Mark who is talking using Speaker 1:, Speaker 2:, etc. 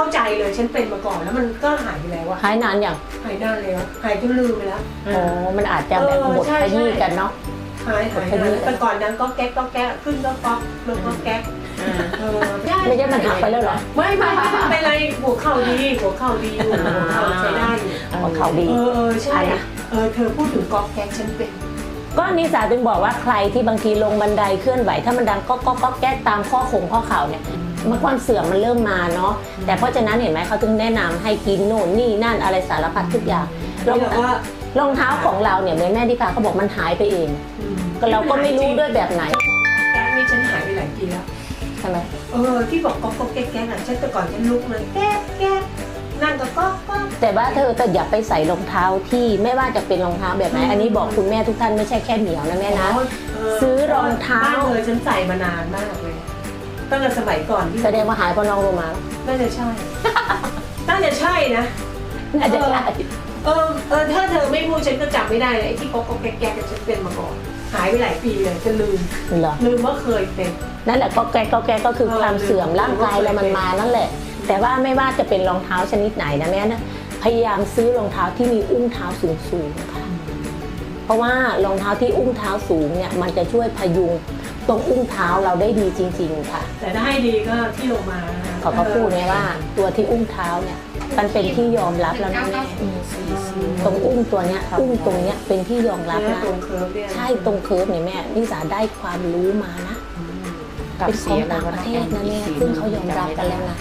Speaker 1: เข้าใจเลยฉันเป็นมาก่อนแล้วมันก็หายไปแล้วอะ
Speaker 2: หายนานอย่าง
Speaker 1: หายนานแล้วหายจนลืมไปแล้ว
Speaker 2: อ๋อ มันอาจจะแบบ
Speaker 1: เออ
Speaker 2: หมด
Speaker 1: ใช่
Speaker 2: ขยี้
Speaker 1: ใช่
Speaker 2: กันเนาะ
Speaker 1: หายหายนานแล้วแต่ก่อนนั้นก็แก๊กก็แก๊กขึ้นก็ก๊อกลงก็แก๊กเออ
Speaker 2: ไม่ใช่มันหักไปแล้วเหรอ
Speaker 1: ไม่ไม่ไม่ไม่เป็นไรหัวเข่าดีหัวเข่าดีอยู่หัวเข่าใช้ได้อยู่
Speaker 2: หัวเข่าดี
Speaker 1: เออเออใช่
Speaker 2: อันนะ
Speaker 1: เออเธอพูดถึงก๊อกแก๊กฉันเป็น
Speaker 2: ก็นิสาถึงบอกว่าใครที่บางทีลงบันไดเคลื่อนไหวถ้ามันดังก็ก็ก็แก้ตามข้อคงข้อเข่าเนี่ยมันความเสื่อมมันเริ่มมาเนาะแต่เพราะฉะนั้นเห็นไหมเขาถึงแนะนำให้กินโน่นนี่นั่นอะไรสารพัดทุกอย่างรอง
Speaker 1: นี่เราก็
Speaker 2: รองเท้าของเราเนี่ยแม่แม่ที่พาเขาบอกมันหายไปเองก็เราก็ไม่รู้ด้วยแบบไหน
Speaker 1: แก๊กนี่ฉันหายไปหลายปีแล้ว
Speaker 2: ใช่ไหม
Speaker 1: เออที่บอกก๊อกก๊อกแก๊กแก๊กอะฉันแต่ก่อนฉันลุกเลยแก๊กแก๊กนั่งก็ก๊อกก๊อก
Speaker 2: แต่ว่าเธอแต่อย่าไปใส่รองเท้าที่ไม่ว่าจะเป็นรองเท้าแบบไหน
Speaker 1: อืม
Speaker 2: อันนี้บอกคุณแม่ทุกท่านไม่ใช่แค่เหมียวนะแม่นะ
Speaker 1: เซื้
Speaker 2: อรองเท้า
Speaker 1: บ้านเธอฉันใส่มานานมากเลยตั้งแต่สมัยก่อนที่
Speaker 2: แสดงว่าหายเพราะน้องลงมา
Speaker 1: น่าจะใช่ น่าจะใช่นะ
Speaker 2: น่าจะใช่
Speaker 1: เออเออถ้าเธอไม่พูดฉันก็จำไม่ได้เลยไอ้ที่ก๊อกก๊อกแก๊กแก๊กฉันเป็นมาก่อนหายไปหลายปีเลยจะลืม
Speaker 2: เหรอ
Speaker 1: ลืมว่าเคยเป็น
Speaker 2: นั่นแหละก็แกก็แกก็คือ
Speaker 1: เออ
Speaker 2: ความเสื่อมร่างกายเรามันมานั่นแหละ แต่ว่าไม่ว่าจะเป็นรองเท้าชนิดไหนนะแม่นะ พยายามซื้อรองเท้าที่มีอุ้งเท้าสูงๆค่ะเพราะว่ารองเท้าที่อุ้งเท้าสูงเนี่ยมันจะช่วยพยุงตรงอุ้งเท้าเราได้ดีจริง ๆ ค่ะ
Speaker 1: แต่ถ้าให้ดีก็ที่ลงมานะ
Speaker 2: เขาก็พูดไงว่าตัวที่อุ้งเท้าเนี่ยมันเป็นที่ยอมรับแล้วนะแม่ตรงอุ้งตัวเนี้ยอุ้งตรงเนี้ยเป็นที่ยอมรับ
Speaker 1: เนี่ย
Speaker 2: นะ
Speaker 1: ตรงเคิร์ฟเนี่ย
Speaker 2: ใช่ตรงเคิร์ฟเนี่ยแม่นิสาได้ความรู้มานะ
Speaker 3: กับ
Speaker 2: เป็นข
Speaker 3: สี
Speaker 2: อง
Speaker 3: อะไร
Speaker 2: ต่าง
Speaker 3: วะ
Speaker 2: ประ
Speaker 3: น้อง
Speaker 2: เท
Speaker 3: แอ
Speaker 2: ศ
Speaker 3: ม
Speaker 2: นะ
Speaker 3: อี
Speaker 2: แม่
Speaker 3: กสี
Speaker 2: ซึ่งเขายอมรับกันแล้วนะ